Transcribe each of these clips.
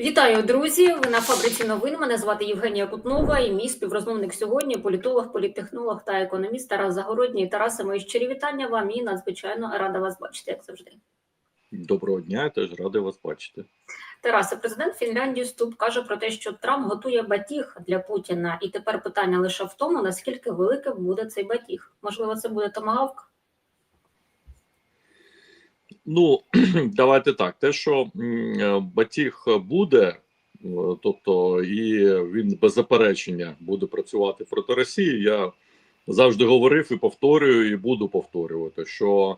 Вітаю, друзі! Ви на фабриці новин. Мене звати Євгенія Кутнова і мій співрозмовник сьогодні політолог, політтехнолог та економіст Тарас Загородній. Тарасе, мої щирі вітання вам і надзвичайно рада вас бачити, як завжди. Доброго дня, я теж радий вас бачити. Тарасе, президент Фінляндії Ступ каже про те, що Трамп готує батіг для Путіна, і тепер питання лише в тому, наскільки великим буде цей батіг. Можливо, це буде томагавк? Ну давайте так. Те, що е, батіг буде, е, тобто і він без заперечення буде працювати проти Росії. Я завжди говорив і повторюю, і буду повторювати, що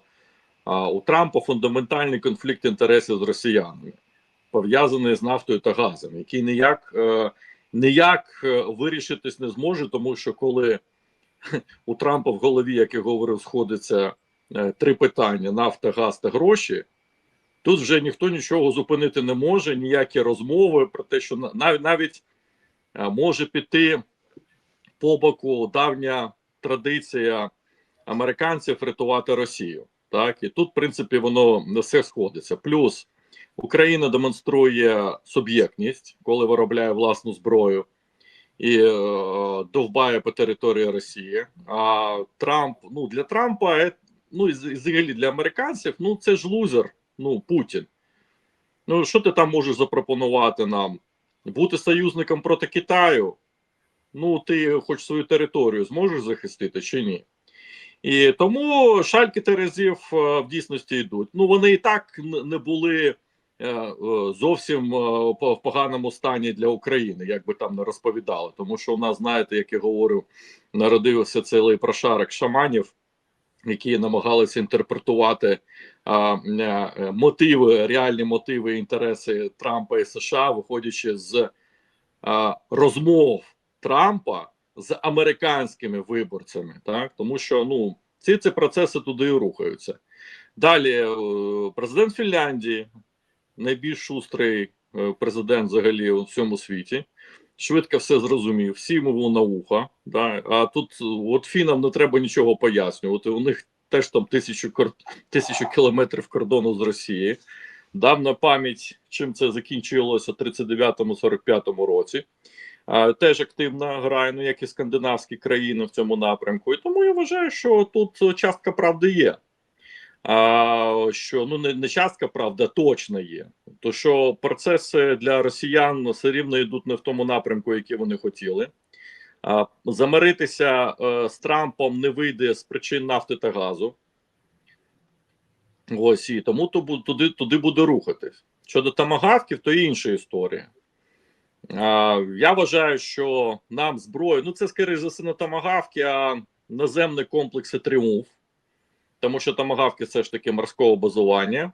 у Трампа фундаментальний конфлікт інтересів з росіянами, пов'язаний з нафтою та газом, який ніяк е, ніяк вирішитись не зможе, тому що коли у Трампа в голові, як я говорив, сходиться три питання: нафта, газ та гроші. Тут вже ніхто нічого зупинити не може, ніякі розмови про те, що навіть навіть е, може піти по боку давня традиція американців рятувати Росію. Так і тут, в принципі, воно не все сходиться. Плюс Україна демонструє суб'єктність, коли виробляє власну зброю і е, довбає по території Росії. А Трамп, ну для Трампа, е, ну і взагалі для американців, ну це ж лузер, ну Путін. Ну що ти там можеш запропонувати нам? Бути союзником проти Китаю? Ну, ти хоч свою територію зможеш захистити чи ні? І тому шальки терезів е, в дійсності йдуть. Ну вони і так не були е, е, зовсім в поганому стані для України, як би там не розповідали. Тому що у нас, знаєте, як я говорю, народився цілий прошарок шаманів, які намагалися інтерпретувати а, е, мотиви, реальні мотиви, інтереси Трампа і США, виходячи з а, розмов Трампа з американськими виборцями, так тому що ну ці ці процеси туди і рухаються. Далі е, президент Фінляндії, найбільш шустрий е, президент взагалі у всьому світі. Швидко все зрозумів, всі йому на ухо. Да? А тут е, от фінам не треба нічого пояснювати. У них теж там тисячу кор- тисячу кілометрів кордону з Росії. Дав на пам'ять, чим це закінчилося в 39-45 році. А, теж активно грає, ну як і скандинавські країни в цьому напрямку. І тому я вважаю, що тут частка правди є. А, що ну не, не частка правда, а точно є. То що процеси для росіян все рівно йдуть не в тому напрямку, який вони хотіли. Замиритися е, з Трампом не вийде з причин нафти та газу. Ось і тому туди, туди буде рухатись. Щодо тамагавків, то інша історія. А, я вважаю, що нам зброю, ну це скоріше за все не тамагавки, а наземні комплекси Тріумф, тому що тамагавки це ж таки морського базування.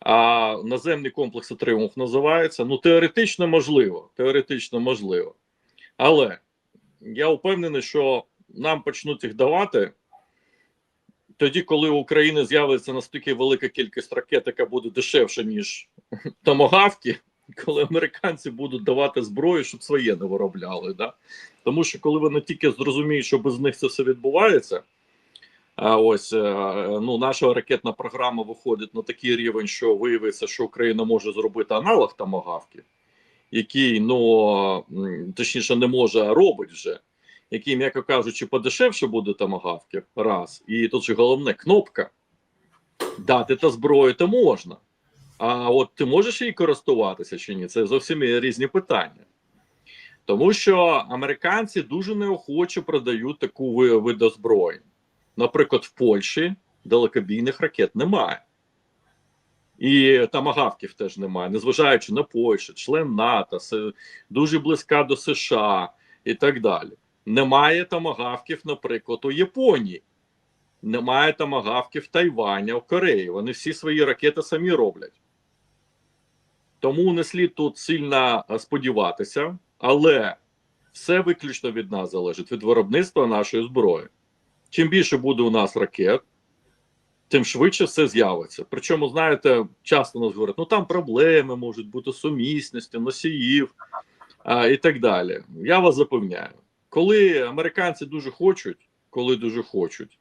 А наземні комплекси Тріумф називаються. Ну, теоретично можливо. Теоретично можливо. Але я впевнений, що нам почнуть їх давати тоді, коли у України з'явиться настільки велика кількість ракет, яка буде дешевша, ніж томагавки, коли американці будуть давати зброю, щоб своє не виробляли. Да? Тому що коли вони тільки зрозуміють, що без них це все відбувається. Ось е, ну наша ракетна програма виходить на такий рівень, що виявиться, що Україна може зробити аналог тамагавки, який ну точніше не може, а робить вже, який, м'яко кажучи, подешевше буде тамагавки. Раз. І тут же головне кнопка. Дати та зброю то можна. А от ти можеш її користуватися чи ні? Це зовсім різні питання. Тому що американці дуже неохоче продають таку ви- вид озброєнь. Наприклад, в Польщі далекобійних ракет немає. І тамагавків теж немає, незважаючи на Польщу, член НАТО, дуже близька до США і так далі. Немає тамагавків, наприклад, у Японії. Немає тамагавків Тайваня, в Кореї. Вони всі свої ракети самі роблять. Тому не слід тут сильно сподіватися, але все виключно від нас залежить від виробництва нашої зброї. Чим більше буде у нас ракет, тим швидше все з'явиться. Причому, знаєте, часто нас говорять, ну там проблеми можуть бути сумісності, носіїв а, і так далі. Я вас запевняю, коли американці дуже хочуть, коли дуже хочуть,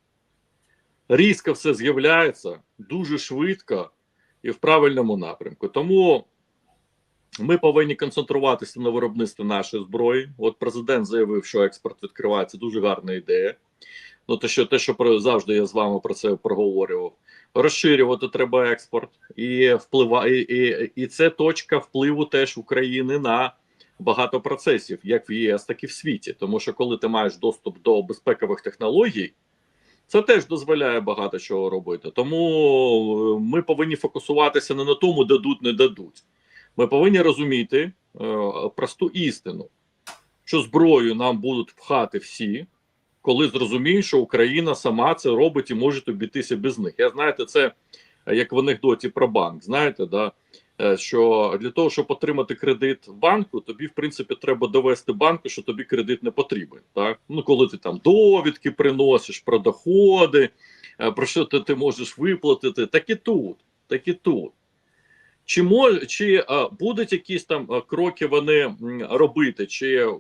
різко все з'являється дуже швидко і в правильному напрямку. Тому Ми повинні концентруватися на виробництві нашої зброї. От президент заявив, що експорт відкривається. Дуже гарна ідея. Ну, те, що те, що про завжди я з вами про це проговорював. Розширювати треба експорт і вплива, і, і, і це точка впливу теж України на багато процесів, як в ЄС, так і в світі. Тому що коли ти маєш доступ до безпекових технологій, це теж дозволяє багато чого робити. Тому е, ми повинні фокусуватися не на тому, дадуть, не дадуть. Ми повинні розуміти е, просту істину, що зброю нам будуть пхати всі, коли зрозуміють, що Україна сама це робить і може обійтися без них. Я знаєте, це е, як в анекдоті про банк. Знаєте, да? е, що для того, щоб отримати кредит в банку, тобі, в принципі, треба довести банку, що тобі кредит не потрібен. Так? Ну, коли ти там довідки приносиш про доходи, е, про що ти, ти можеш виплатити, так і тут, так і тут. Чи мож, чи а, будуть якісь там а, кроки вони м, робити, чи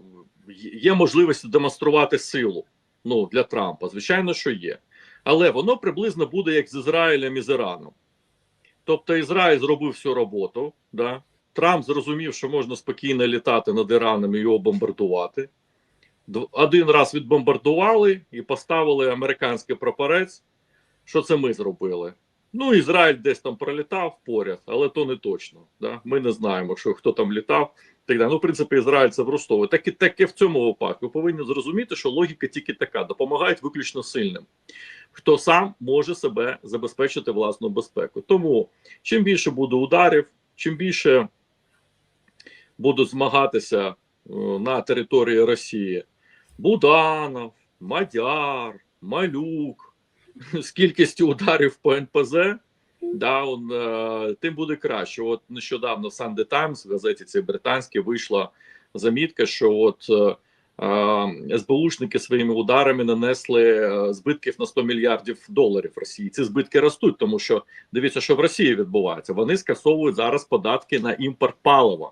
є можливість демонструвати силу ну, для Трампа? Звичайно, що є. Але воно приблизно буде як з Ізраїлем і з Іраном. Тобто Ізраїль зробив всю роботу, да? Трамп зрозумів, що можна спокійно літати над Іраном і його бомбардувати. Один раз відбомбардували і поставили американський прапорець. Що це ми зробили? Ну, Ізраїль десь там пролітав поряд, але то не точно. Да? Ми не знаємо, що хто там літав. Так далі. Ну, в принципі, Ізраїль це врустовує. Так і таке в цьому випадку. Ви повинні зрозуміти, що логіка тільки така: допомагають виключно сильним. Хто сам може себе забезпечити власну безпеку. Тому чим більше буде ударів, чим більше будуть змагатися е, на території Росії Буданов, Мадяр, Малюк з кількістю ударів по НПЗ, да, он, е, тим буде краще. От нещодавно Sunday Times, в газеті цій британській, вийшла замітка, що от е, е, СБУшники своїми ударами нанесли е, збитків на 100 мільярдів доларів Росії. Ці збитки ростуть, тому що дивіться, що в Росії відбувається. Вони скасовують зараз податки на імпорт палива.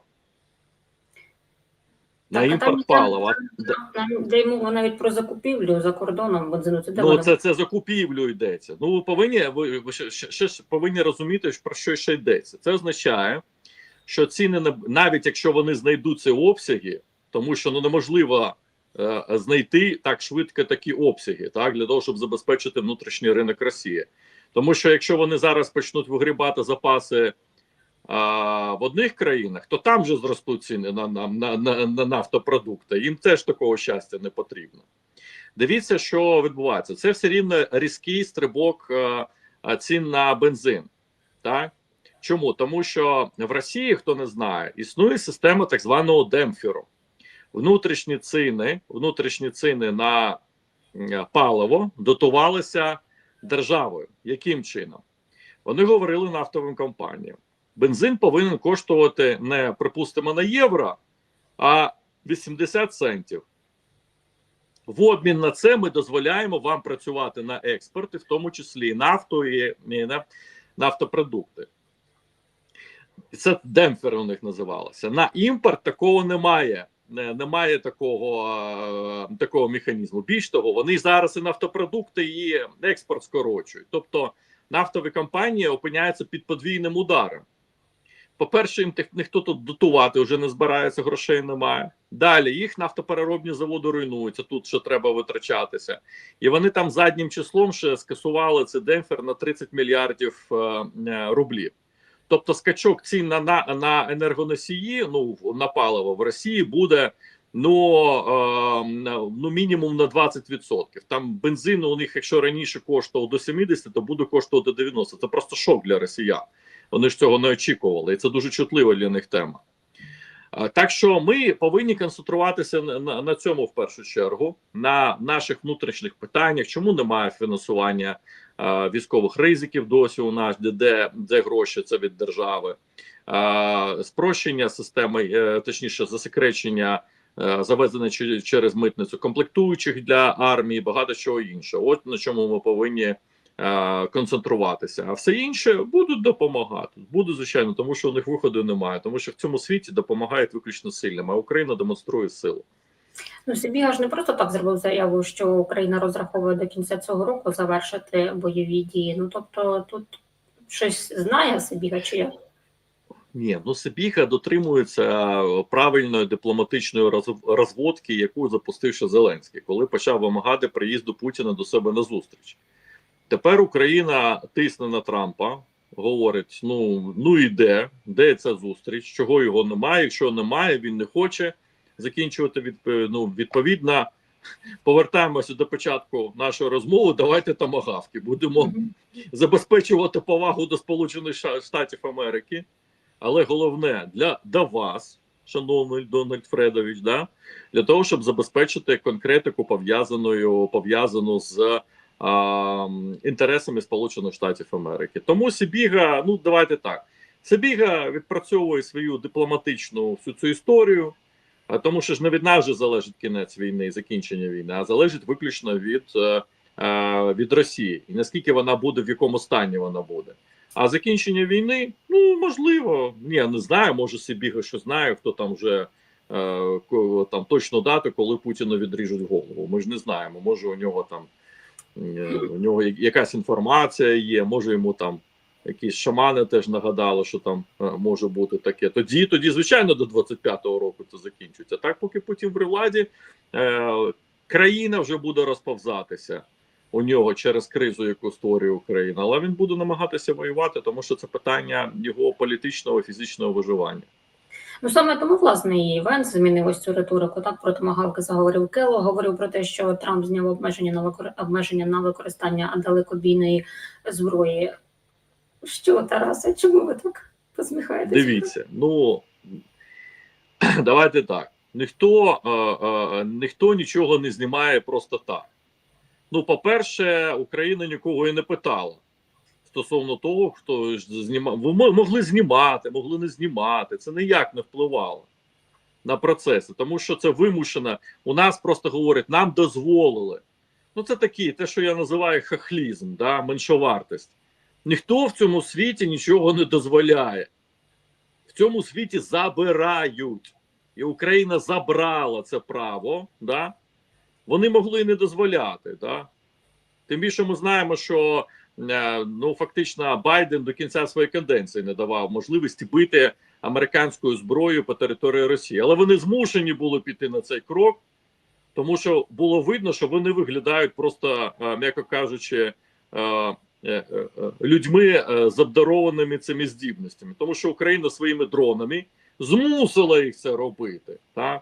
На Так, а там- палива. Да. Нам йде мова навіть про закупівлю за кордоном бензину. Це де Ну, це, це закупівлю йдеться. Ну, ви повинні ви, ви ще, ще, повинні розуміти, про що ще йдеться. Це означає, що ціни на навіть якщо вони знайдуть ці обсяги, тому що ну неможливо е, знайти так швидко такі обсяги, так для того, щоб забезпечити внутрішній ринок Росії. Тому що якщо вони зараз почнуть вигрібати запаси а, в одних країнах, то там вже зростуть ціни на, на, на, на, на нафтопродукти. Їм теж такого щастя не потрібно. Дивіться, що відбувається. Це все рівно різкий стрибок е, е, цін на бензин. Так? Чому? Тому що в Росії, хто не знає, існує система так званого демпферу. Внутрішні ціни, внутрішні ціни на паливо дотувалися державою. Яким чином? Вони говорили нафтовим компаніям: бензин повинен коштувати не, припустимо, на євро, а 80 центів. В обмін на це ми дозволяємо вам працювати на експорт, в тому числі нафту і на- нафтопродукти. Це демпфер у них називалося. На імпорт такого немає. Немає такого, е, такого механізму. Більш того, вони зараз і нафтопродукти, і експорт скорочують. Тобто нафтові компанії опиняються під подвійним ударом. По-перше, їм ніхто тут дотувати вже не збирається, грошей немає. Далі їх нафтопереробні заводи руйнуються. Тут ще треба витрачатися, і вони там заднім числом ще скасували цей демпфер на 30 мільярдів е, е, рублів. Тобто, скачок цін на, на, на енергоносії, ну на паливо в Росії буде ну, е, ну мінімум на 20%. Там бензин у них, якщо раніше коштував до 70, то буде коштувати 90. Це просто шок для росіян. Вони ж цього не очікували, і це дуже чутлива для них тема. Так що ми повинні концентруватися на, цьому в першу чергу, на наших внутрішніх питаннях, чому немає фінансування військових ризиків досі у нас, де, де, де гроші це від держави, спрощення системи, е, точніше, засекречення. е, Завезення через митницю комплектуючих для армії, багато чого іншого. От на чому ми повинні концентруватися, а все інше будуть допомагати. Буде звичайно, тому що у них виходу немає, тому що в цьому світі допомагають виключно сильним, а Україна демонструє силу. Ну, Сибіга ж не просто так зробив заяву, що Україна розраховує до кінця цього року завершити бойові дії. Ну тобто тут щось знає Сибіга чи як? Ні, ну Сибіга дотримується правильної дипломатичної розводки, яку запустив ще Зеленський, коли почав вимагати приїзду Путіна до себе на зустріч. Тепер Україна тисне на Трампа, говорить: ну, ну і де? Де ця зустріч? Чого його немає? Якщо немає, він не хоче закінчувати від, ну, відповідно. Повертаємося до початку нашої розмови. Давайте тамагавки. Будемо забезпечувати повагу до Сполучених Штатів Америки. Але головне для, для вас, шановний Дональд Фредович, да, для того, щоб забезпечити конкретику пов'язаною пов'язану з інтересами Сполучених Штатів Америки. Тому Сибіга, ну давайте так. Сибіга відпрацьовує свою дипломатичну всю цю історію, а тому що ж не від нас же залежить кінець війни, і закінчення війни, а залежить виключно від, е, е, від Росії. І наскільки вона буде, в якому стані вона буде. А закінчення війни, ну можливо, ні, не знаю. Може Сибіга що знає, хто там вже е, там точно дату, коли Путіну відріжуть голову. Ми ж не знаємо. Може, у нього там у нього якась інформація є, може йому там якісь шамани теж нагадали, що там е, може бути таке. Тоді, тоді, звичайно, до 25-го року це закінчиться. Так, поки Путін при владі, е, країна вже буде розповзатися у нього через кризу, яку створює Україна, але він буде намагатися воювати, тому що це питання його політичного фізичного виживання. Ну саме тому власне і Венс змінив ось цю риторику. Так про томагавки заговорив Кело. Говорив про те, що Трамп зняв обмеження на викор... обмеження на використання далекобійної зброї. Що, Тарасе, чому ви так посміхаєтеся? Дивіться, ну давайте так. Ніхто, ніхто нічого не знімає просто так. Ну, по-перше, Україна нікого і не питала стосовно того, хто знімав. Ви могли знімати, могли не знімати. Це ніяк не впливало на процеси, тому що це вимушено. У нас просто говорять, нам дозволили. Ну, це такі, те, що я називаю хахлізм, да, меншовартість. Ніхто в цьому світі нічого не дозволяє. В цьому світі забирають. І Україна забрала це право. Да? Вони могли не дозволяти. Да? Тим більше ми знаємо, що ну, фактично Байден до кінця своєї каденції не давав можливості бити американською зброєю по території Росії. Але вони змушені були піти на цей крок, тому що було видно, що вони виглядають просто, е, м'яко кажучи, е, е, е, е, людьми е, з обдарованими цими здібностями, тому що Україна своїми дронами змусила їх це робити. Так?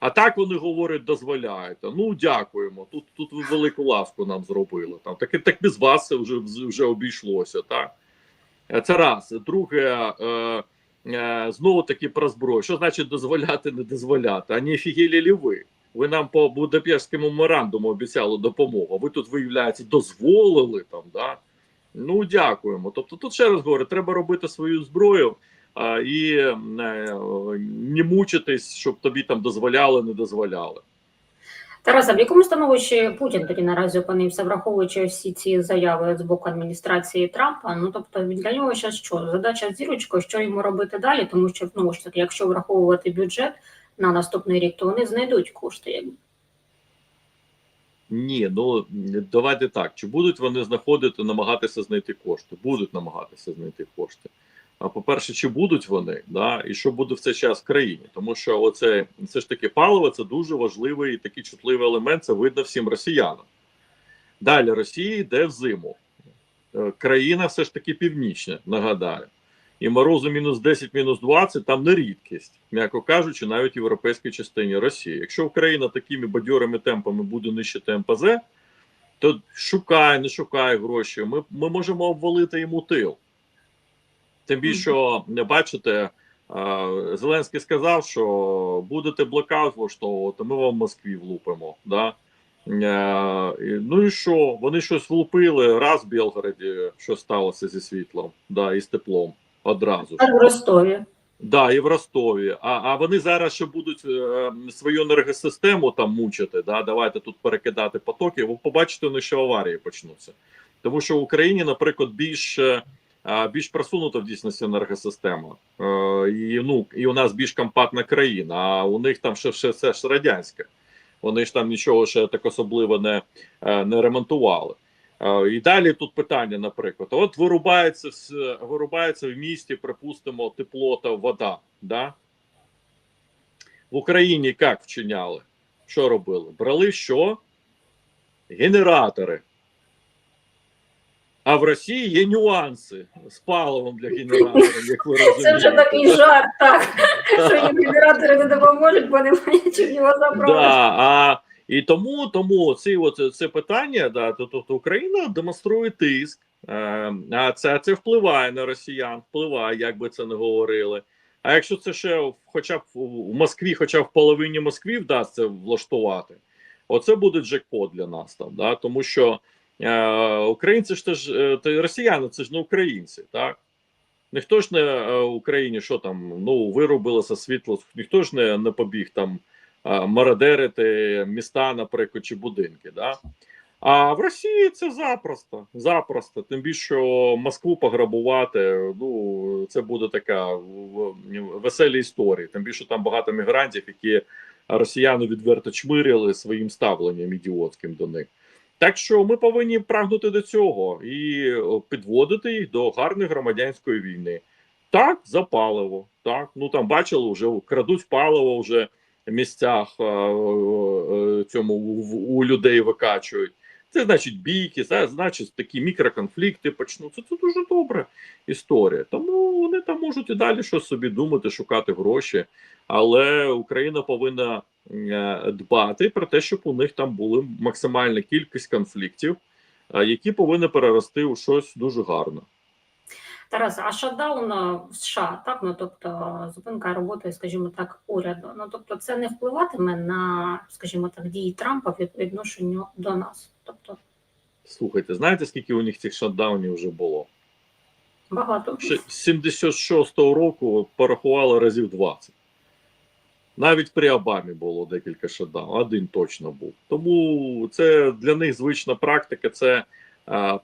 А так вони говорять, дозволяєте. Ну дякуємо. Тут тут ви велику ласку нам зробили. Там так, так без вас це вже вже обійшлося. Так Е, це раз. Друге, е, е, знову таки про зброю. Що значить дозволяти, не дозволяти? А не фігелі лі ви? Ви нам по Будапештському меморандуму обіцяли допомогу. Ви тут, виявляється, дозволили там, да? Ну, дякуємо. Тобто, тут ще раз говорю, треба робити свою зброю і е, не мучитись, щоб тобі там дозволяли, не дозволяли. Тарасе, в якому становищі Путін тоді наразі опинився, враховуючи всі ці заяви з боку адміністрації Трампа? Ну тобто для нього ще що задача з зірочкою, що йому робити далі? Тому що знову ж таки, якщо враховувати бюджет на наступний рік, то вони знайдуть кошти. Ні, ну давайте так. Чи будуть вони знаходити, намагатися знайти кошти? Будуть намагатися знайти кошти. А по-перше, чи будуть вони, да, і що буде в цей час в країні? Тому що оце все ж таки паливо це дуже важливий і такий чутливий елемент. Це видно всім росіянам. Далі Росія йде в зиму. Е, Країна все ж таки північна, нагадаю. І морозу мінус 10, мінус 20 там не рідкість, м'яко кажучи, навіть в європейській частині Росії. Якщо Україна такими бадьорими темпами буде нищити МПЗ, то шукай, не шукай гроші. Ми, ми можемо обвалити йому тил. Тим більше, що, бачите, е, Зеленський сказав, що будете блокаут влаштовувати, ми вам в Москві влупимо. Да? Е, Ну і що? Вони щось влупили раз в Білгороді, що сталося зі світлом, да, і з теплом одразу. Так в Ростові. Да, і в Ростові. А, а вони зараз ще будуть е, свою енергосистему там мучити. Да? Давайте тут перекидати потоки. Ви побачите, вони ще аварії почнуться. Тому що в Україні, наприклад, більш, е, а, більш просунута в дійсності енергосистема. Е, і, ну, і у нас більш компактна країна, а у них там ще, все ж радянське. Вони ж там нічого ще так особливо не, е, не ремонтували. Е, І далі тут питання, наприклад, от вирубається вирубається в місті, припустимо, тепло та вода. Да? В Україні як вчиняли? Що робили? Брали що? Генератори. А в Росії є нюанси з паливом для генераторів, як ви розумієте. Це вже такий жарт, так. Що їм генератори не допоможуть, бо немає чим його заправити. Да, а, і тому, тому ці от, це питання, да, то, тобто Україна демонструє тиск, е, а це, це впливає на росіян, впливає, як би це не говорили. А якщо це ще хоча б в Москві, хоча б в половині Москві вдасться влаштувати, оце буде джекпот для нас там, да, тому що українці ж теж е, та росіяни, це ж не українці, так? Ніхто ж не е, в Україні, що там, ну, виробилося світло, ніхто ж не, не побіг там мародерити міста, наприклад, чи будинки. Да? А в Росії це запросто. Запросто. Тим більше що Москву пограбувати, ну це буде така веселі історії. Тим більше там багато мігрантів, які росіяни відверто чмирили своїм ставленням ідіотським до них. Так що ми повинні прагнути до цього і підводити їх до гарної громадянської війни. Так, за паливо. Так, ну там бачили, вже крадуть паливо вже в місцях е, е, цьому у людей викачують. Це значить бійки, це значить такі мікроконфлікти почнуться. Це дуже добра історія. Тому вони там можуть і далі щось собі думати, шукати гроші. Але Україна повинна е, дбати про те, щоб у них там були максимальна кількість конфліктів, е, які повинні перерости у щось дуже гарне. Тарас, а шатдаун в США, так, ну тобто зупинка роботи, скажімо так, уряду. Ну тобто, це не впливатиме на, скажімо так, дії Трампа від відношенню до нас. Тобто Слухайте, знаєте, скільки у них цих шатдаунів вже було? багато. З 76-го року порахували разів 20. Навіть при Обамі було декілька шатдаунів, один точно був. Тому це для них звична практика, це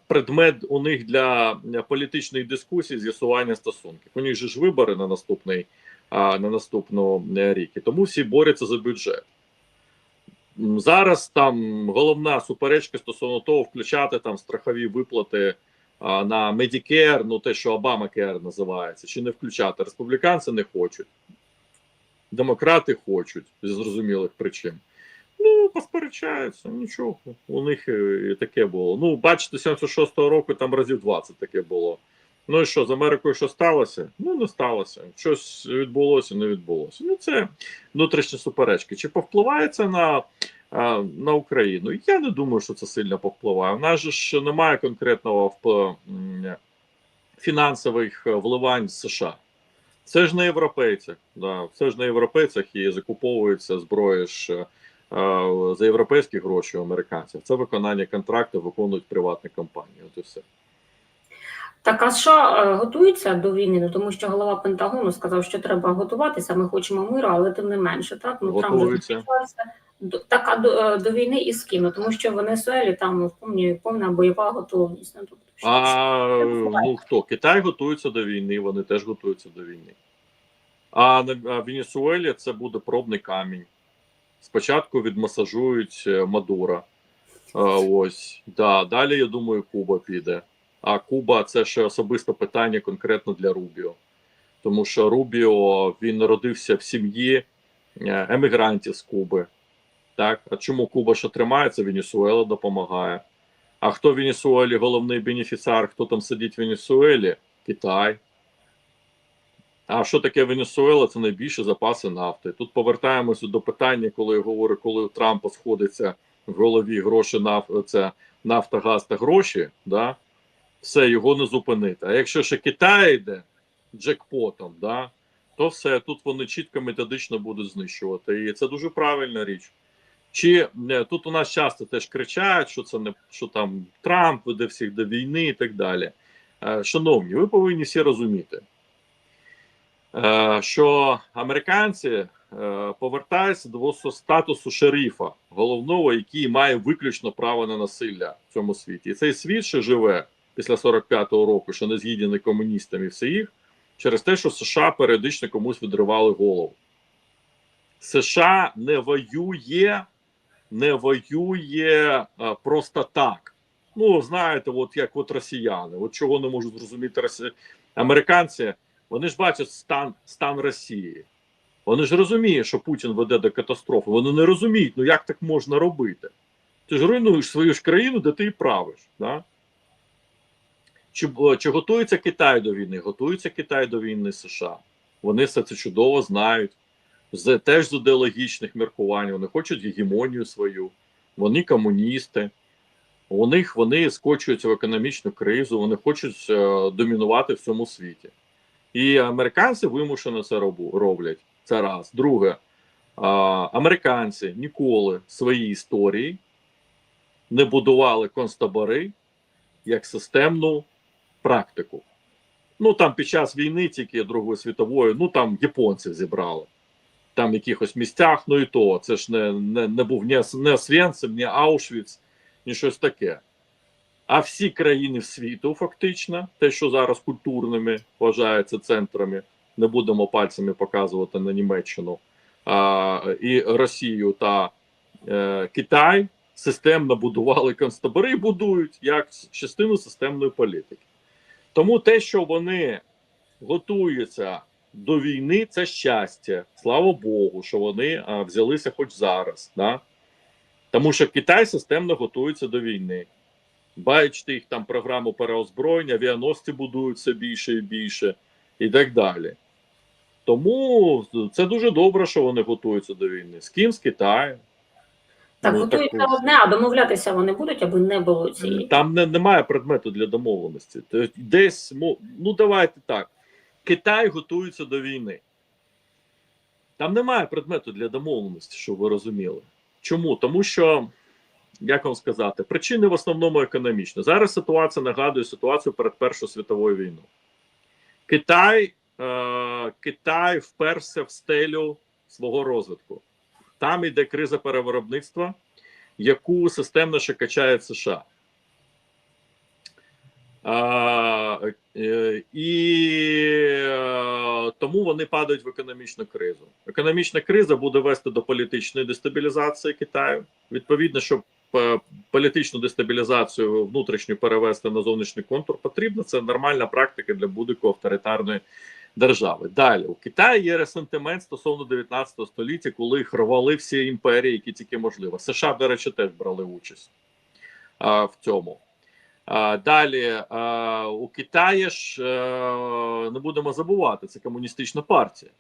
предмет у них для політичних дискусій, з'ясування стосунків. У них же ж вибори на наступний а, на наступну е, рік. І тому всі борються за бюджет. Зараз там головна суперечка стосовно того, включати там страхові виплати а, на Medicare, ну те, що Obamacare називається, чи не включати. Республіканці не хочуть, демократи хочуть з зрозумілих причин. Ну, посперечаються, нічого. У них е, і таке було. Ну, бачите, 76-го року там разів 20 таке було. Ну і що, з Америкою що сталося? Ну, не сталося. Щось відбулося, не відбулося. Ну, це внутрішні суперечки. Чи повпливає це на, на Україну? Я не думаю, що це сильно повпливає. У нас ж немає конкретного фінансових е, вливань з США. Це ж не європейці. Да. Це ж не європейцях і закуповується зброя ж за європейські гроші у американців. Це виконання контракту виконують приватні компанії. От і все. Так, а США е, готуються до війни, ну тому що голова Пентагону сказав, що треба готуватися. Ми хочемо миру, але тим не менше, так ну Готуються. До- Так, а до, е, до війни із ким? Ну, Тому що в Венесуелі там ну, повні, повна бойова готовність. Ну, тобто, що- А ну хто? Китай готується до війни, вони теж готуються до війни. А на Венесуелі це буде пробний камінь. Спочатку відмасажують е, Мадура. Ось. Да. Далі, я думаю, Куба піде. А Куба це ще особисте питання конкретно для Рубіо. Тому що Рубіо він народився в сім'ї е, емігрантів з Куби. Так? А чому Куба ще тримається? Венесуела допомагає. А хто в Венесуелі головний бенефіціар, хто там сидить в Венесуелі? Китай. А що таке Венесуела? Це найбільші запаси нафти. Тут повертаємося до питання, коли я говорю, коли у Трампа сходиться в голові гроші наф... це нафта, газ та гроші, да? Все його не зупинити. А якщо ще Китай йде джекпотом, да? то все тут вони чітко методично будуть знищувати. І це дуже правильна річ. Чи е, тут у нас часто теж кричать, що це не що там Трамп веде всіх до війни і так далі. Е, Шановні, ви повинні всі розуміти, е, що американці повертаються до статусу шерифа, головного, який має виключно право на насилля в цьому світі. І цей світ ще живе після 45-го року, що не згідний комуністам і все їх, через те, що США періодично комусь відривали голову. США не воює не воює а, просто так. Ну, знаєте, от як от росіяни, от чого не можуть зрозуміти росі... американці, вони ж бачать стан, стан Росії. Вони ж розуміють, що Путін веде до катастрофи. Вони не розуміють, ну як так можна робити. Ти ж руйнуєш свою ж країну, де ти і правиш. Да? Чи, о, чи готується Китай до війни? Готується Китай до війни США. Вони все це чудово знають. З, теж з ідеологічних міркувань. Вони хочуть гегемонію свою, вони комуністи. У них вони скочуються в економічну кризу, вони хочуть е, домінувати в цьому світі. І американці вимушено це роблять. Це раз. Друге, е, американці ніколи в своїй історії не будували концтабори як системну практику. Ну там під час війни, тільки Другої світової, ну там японців зібрали. Там в якихось місцях, ну і то. Це ж не не, не був ні, не Освенцим, ні Аушвіц, ні щось таке. А всі країни світу, фактично, те, що зараз культурними вважаються центрами, не будемо пальцями показувати на Німеччину, а, і Росію та е, Китай системно будували концтабори і будують як частину системної політики. Тому те, що вони готуються до війни, це щастя. Слава Богу, що вони а, взялися хоч зараз. Да? Тому що Китай системно готується до війни. Бачите їх там програму переозброєння, авіаносці будують все більше і більше, і так далі. Тому це дуже добре, що вони готуються до війни. З ким з Китаєм. Так, Ну, так, одне, а домовлятися вони будуть, аби не було цієї. Там не, немає предмету для домовленості. Тобто десь, ну давайте так. Китай готується до війни. Там немає предмету для домовленості, щоб ви розуміли. Чому? Тому що, як вам сказати, причини в основному економічні. Зараз ситуація нагадує ситуацію перед Першою світовою війною. Китай, е, Китай вперся в стелю свого розвитку. Там іде криза перевиробництва, яку системно ще качає США. А, е, і е, тому вони падають в економічну кризу. Економічна криза буде вести до політичної дестабілізації Китаю. Відповідно, щоб е, політичну дестабілізацію внутрішню перевести на зовнішній контур, потрібно це нормальна практика для будь-якої авторитарної держави. Далі у Китаї є ресентимент стосовно 19 століття, коли їх рвали всі імперії, які тільки можливо. США, до речі, теж брали участь а, в цьому. А, далі а, у Китаї ж е, не будемо забувати, це комуністична партія.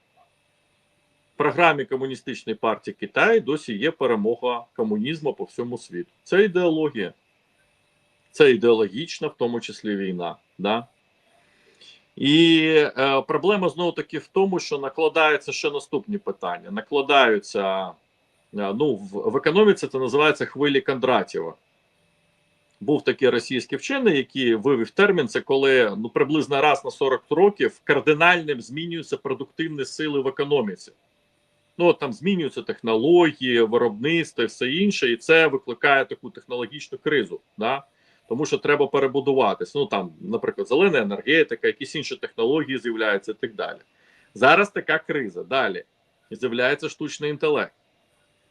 В програмі комуністичної партії Китаю досі є перемога комунізму по всьому світу. Це ідеологія. Це ідеологічна, в тому числі війна. Да? І е, проблема знову таки в тому, що накладаються ще наступні питання. Накладаються, е, ну, в, в економіці це називається хвилі Кондратєва. Був такий російський вчений, який вивів термін, це коли ну, приблизно раз на 40 років кардинально змінюються продуктивні сили в економіці. Ну, там змінюються технології, виробництво і все інше, і це викликає таку технологічну кризу. Да? Тому що треба перебудуватися. Ну там, наприклад, зелена енергетика, якісь інші технології з'являються і так далі. Зараз така криза. Далі з'являється штучний інтелект.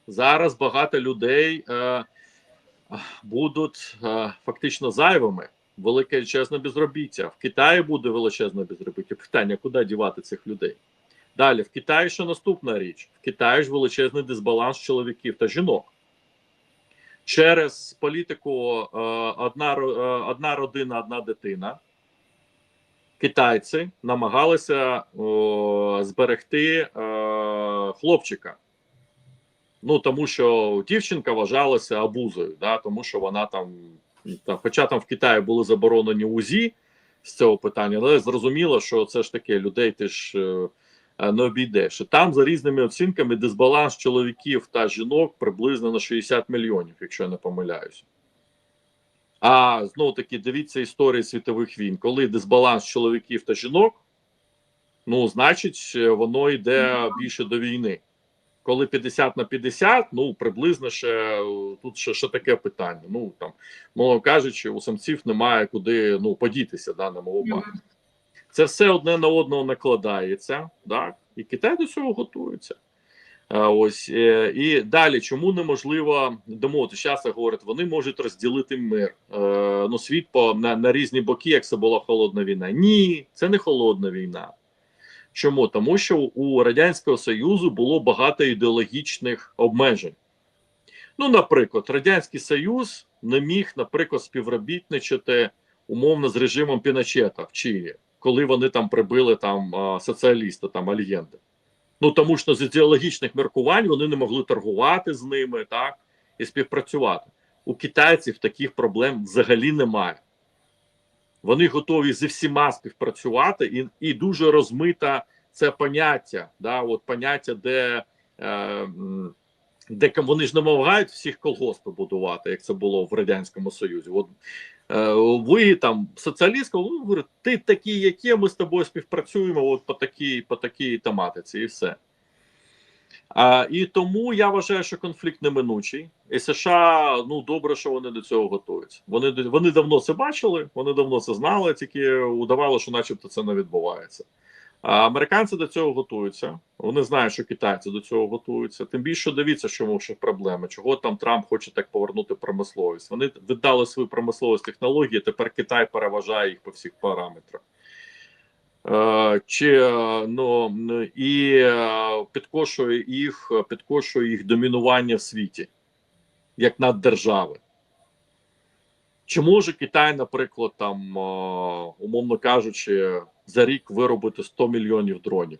Зараз багато людей е, будуть е, фактично зайвими. Величезне безробіття. В Китаї буде величезне безробіття. Питання, куди дівати цих людей? Далі в Китаї ще наступна річ: в Китаї ж величезний дисбаланс чоловіків та жінок. Через політику е, одна, е, одна родина, одна дитина. Китайці намагалися о, зберегти е, хлопчика. Ну, тому що дівчинка вважалася абузою, да, тому що вона там, там, хоча там в Китаї були заборонені УЗІ з цього питання, але зрозуміло, що це ж таке людей ти ж не обійдеш. Там за різними оцінками дисбаланс чоловіків та жінок приблизно на 60 мільйонів, якщо я не помиляюся. А знову таки дивіться історії світових війн, коли дисбаланс чоловіків та жінок, ну, значить, е, воно йде більше до війни. Коли 50 на 50, ну приблизно ще е, тут ще, ще таке питання. Ну там, мовно кажучи, у самців немає куди ну, подітися в даному випадку. Це все одне на одного накладається, так? І Китай до цього готується. Е, Ось е, і далі, чому неможливо домовити? Зараз говорять, вони можуть розділити мир. Е, ну, світ по на, на різні боки, як це була холодна війна. Ні, це не холодна війна. Чому? Тому що у Радянського Союзу було багато ідеологічних обмежень. Ну, наприклад, Радянський Союз не міг, наприклад, співробітничати умовно з режимом Піночета в Чилі, коли вони там прибили там соціаліста, там Альєнде. Ну тому що з ідеологічних міркувань вони не могли торгувати з ними, так і співпрацювати. У китайців таких проблем взагалі немає. Вони готові зі всіма співпрацювати, і і дуже розмите це поняття. Да, от поняття, де, е, де вони ж намагають всіх колгоспи будувати, як це було в Радянському Союзі. От ви там соціалістка, він говорить, ти такий, як є, ми з тобою співпрацюємо от по такій, по такій тематиці, і все. А, і тому я вважаю, що конфлікт неминучий. І США ну добре, що вони до цього готуються. Вони вони давно це бачили, вони давно це знали, тільки удавало, що, начебто, це не відбувається. Американці до цього готуються. Вони знають, що китайці до цього готуються. Тим більше дивіться, що ще проблеми. Чого там Трамп хоче так повернути промисловість? Вони віддали свою промисловість технології. Тепер Китай переважає їх по всіх параметрах. Е, чи е, ну і е, підкошує їх, підкошує їх домінування в світі як наддержави. Чи може Китай, наприклад, там, умовно кажучи, за рік виробити 100 мільйонів дронів?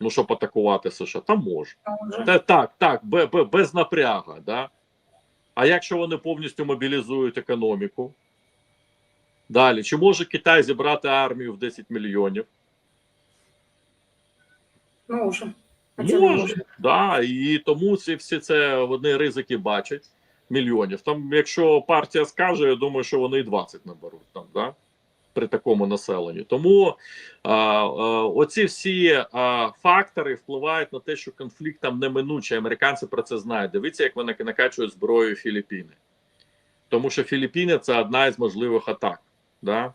Ну, щоб атакувати США? Та може. Та, так, так, бе- бе- без напряга. Да? А якщо вони повністю мобілізують економіку? Далі, чи може Китай зібрати армію в 10 мільйонів? Може, може? да, і тому ці всі це вони ризики бачать мільйонів. Там, якщо партія скаже, я думаю, що вони і 20 наберуть там, да? при такому населенні. Тому а, а, оці всі а, фактори впливають на те, що конфлікт там неминучий. Американці про це знають. Дивіться, як вони накачують зброю Філіппіни. Тому що Філіппіни це одна із можливих атак. Да?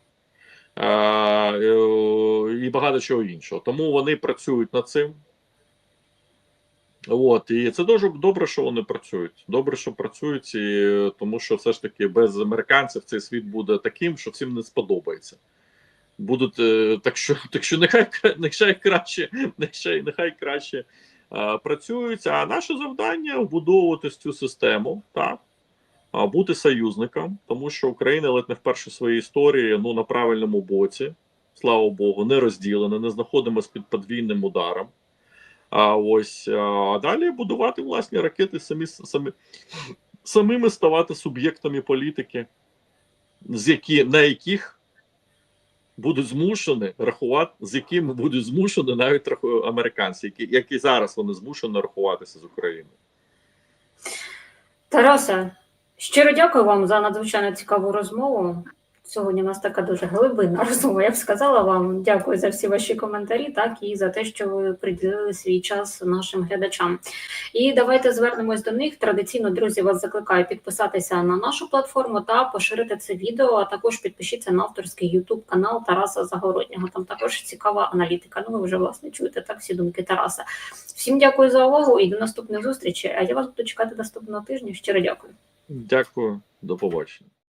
А, і багато чого іншого. Тому вони працюють над цим. От, і це дуже добре, що вони працюють. Добре, що працюють, і, е, тому що все ж таки без американців цей світ буде таким, що всім не сподобається. Будуть е, так, що так що нехай нехай краще, нехай, нехай краще е, працюють. А наше завдання вбудовувати цю систему, так, а, бути союзником, тому що Україна ледь не вперше в своїй історії ну, на правильному боці, слава Богу, не розділена, не знаходимося під подвійним ударом. А ось а далі будувати власні ракети, самі, самі самими ставати суб'єктами політики, з які, на яких будуть змушені рахувати, з якими будуть змушені навіть американці, які, які зараз вони змушені рахуватися з Україною. Тарасе, щиро дякую вам за надзвичайно цікаву розмову. Сьогодні у нас така дуже глибинна розмова. Я б сказала вам дякую за всі ваші коментарі, так і за те, що ви приділили свій час нашим глядачам. І давайте звернемось до них. Традиційно, друзі, вас закликаю підписатися на нашу платформу та поширити це відео. А також підпишіться на авторський YouTube канал Тараса Загороднього. Там також цікава аналітика. Ну, ви вже власне чуєте так всі думки Тараса. Всім дякую за увагу і до наступних зустрічей. А я вас буду чекати наступного тижня. Щиро дякую. Дякую, до побачення.